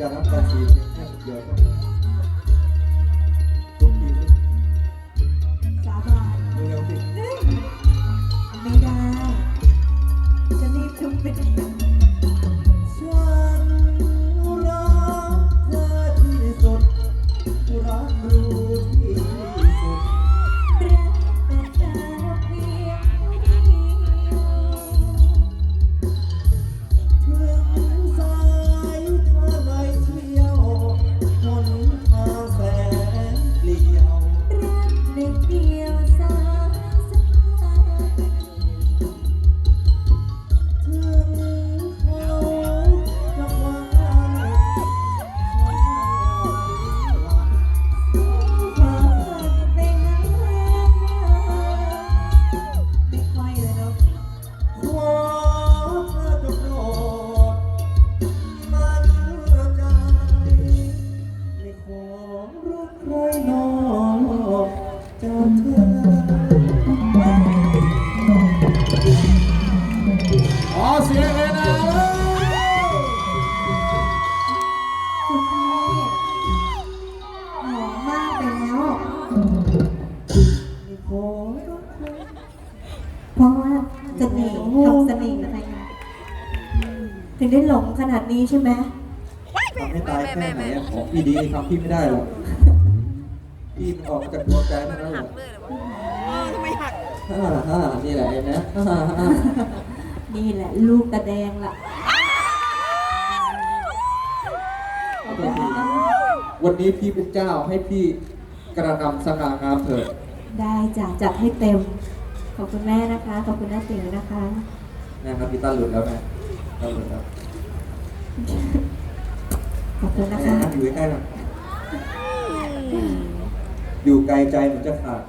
จะรับการ ได้หลงขนาดนี้ใช่ไหมทำให้ตายแค่ไหนของพี่ดีทำพี่ไม่ได้หรอกพี่มันออกมาจากตัวแกนั่นแหละทำไมหักนี่แหละเห็นไหมนี่แหละ ลูกตาแดงล่ะ วันนี้พี่เป็นเจ้าให้พี่กระทำสง่างามเถิดได้จ้ะจัดให้เต็ม ขอบคุณแม่นะคะ ขอบคุณน้าติ๋วนะคะ นะครับพี่ตาหลุดแล้วนะตาหลุดแล้ว ขอบคุณนะคะอยู่ใกล้หรออยู่ไกลใจเหมือนจะขาด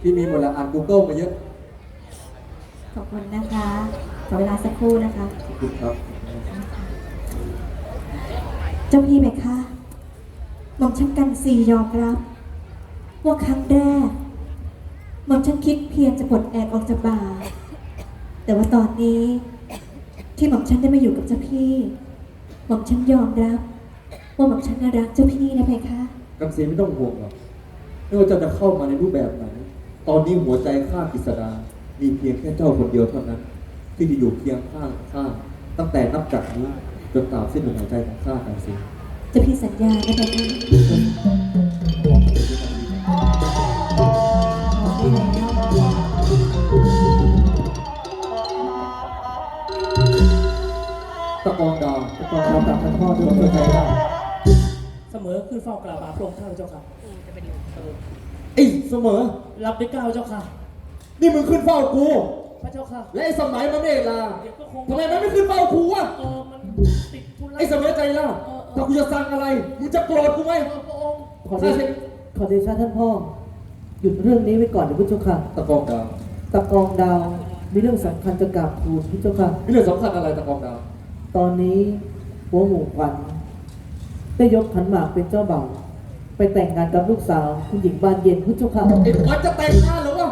พี่มีหมดละอ่าน Google มาเยอะขอบคุณนะคะขอเวลาสักครู่นะคะ ขอบคุณครับ เจ้าพี่ไหมคะหม่อมฉันกันสียอมรับ ว่าครั้งแรกหม่อมฉันคิดเพียงจะปลดแอกออกจากบ่า แต่ว่าตอนนี้ ที่หม่อมฉันได้มาอยู่กับเจ้าพี่ หม่อมฉันยอมรับ ว่าหม่อมฉันน่ารักเจ้าพี่นะเพคะกำเสียไม่ต้องห่วงหรอกไม่ว่าเจ้าจะเข้ามาในรูปแบบไหน ตอนนี้หัวใจข้ากิษดา มีเพียงแค่เจ้าคนเดียวเท่านั้น ที่จะอยู่เพียงข้างข้าตั้งแต่นับจากนี้จนตราบสิ้นลมหายใจของข้ากำเสียเจ้าพี่สัญญานะเพคะาวกับท่านพ่อด้วยหัวใจได้เสมอขึ้นเฝ้ากราบมาพระองค์ท่านเจ้าค่ะเออไอ้เสมอ รับด้วยเกล้าวเจ้าค่ะ นี่มึงขึ้นเฝ้ากู พระเจ้าค่ะและไอ้สมัยมันเมลาเดี๋ยวก็คงทำไมมันไม่ขึ้นเฝ้ากูวะเออมันติดธุระไอ้เสมอใจล่ะถ้ากูจะสั่งอะไรมึงจะโกรธกูไหมเออพระองค์ขอเดชขอเดชะท่านพ่อ หยุดเรื่องนี้ไว้ก่อนเดี๋ยวพุทธเจ้าค่ะ ตะกองดาวตะกองดาวมีเรื่องสำคัญจะกราบทูลพุทธเจ้าค่ะมีเรื่องสำคัญอะไรตะกองดาว ตอนนี้ หัวหมู่ขวัญได้ยกขันหมากเป็นเจ้าบ่าวไปแต่งงานกับลูกสาวคุณหญิงบานเย็นพุทธเจ้าค่ะ ไอ้วัญจะแต่งงานเหรือวะ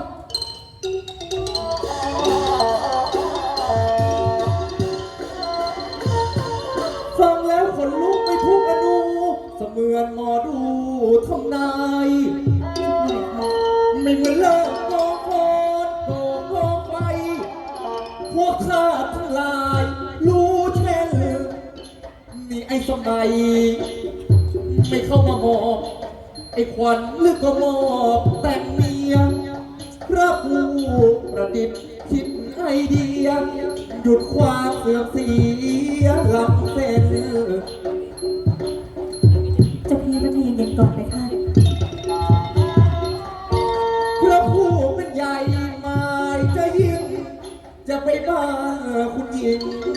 ฟังแล้วขนลุกไปทุกอนูเสมือนหมอดูทำนาย ไม่เหมือนเลิก อ้สมัย ไม่เข้ามามอบไอ้ควันลึกก็มอบแต่งเมียพระผู้ประดิษฐ์คิดไอเดีย หยุดความเสื่อมเสียลำเส้นเจ้าพี่ต้องใจเย็นๆก่อนไปค่ะพระผู้เป็นใหญ่หมายจะยิ่ง จะไปบ้านคุณหญิง